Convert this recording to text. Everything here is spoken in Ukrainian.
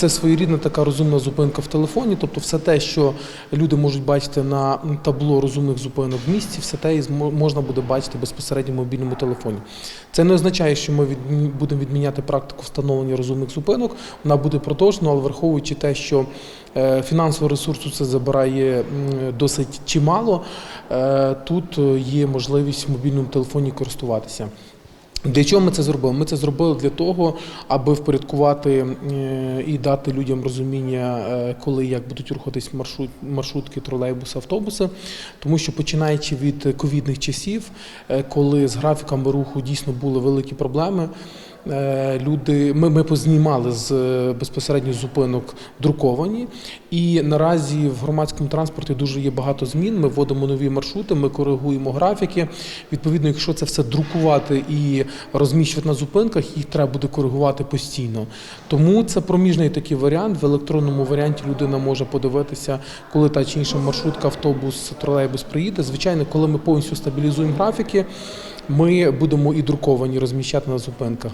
Це своєрідна така розумна зупинка в телефоні, тобто все те, що люди можуть бачити на табло розумних зупинок в місті, все те можна буде бачити безпосередньо в мобільному телефоні. Це не означає, що ми будемо відміняти практику встановлення розумних зупинок. Вона буде продовжена, але враховуючи те, що е, фінансового ресурсу це забирає досить чимало, е, тут е, є можливість в мобільному телефоні користуватися. Для чого ми це зробили? Ми це зробили для того, аби впорядкувати е, і дати людям розуміння, е, коли як будуть рухатись маршрут, маршрутки, тролейбуси, автобуси. Тому що починаючи від ковідних часів, е, коли з графіками руху дійсно були великі проблеми. Е, Люди, ми, ми познімали з безпосередньо зупинок друковані, і наразі в громадському транспорті дуже є багато змін. Ми вводимо нові маршрути, ми коригуємо графіки. Відповідно, якщо це все друкувати і розміщувати на зупинках, їх треба буде коригувати постійно. Тому це проміжний такий варіант. В електронному варіанті людина може подивитися, коли та чи інша маршрутка, автобус, тролейбус приїде. Звичайно, коли ми повністю стабілізуємо графіки, ми будемо і друковані розміщати на зупинках.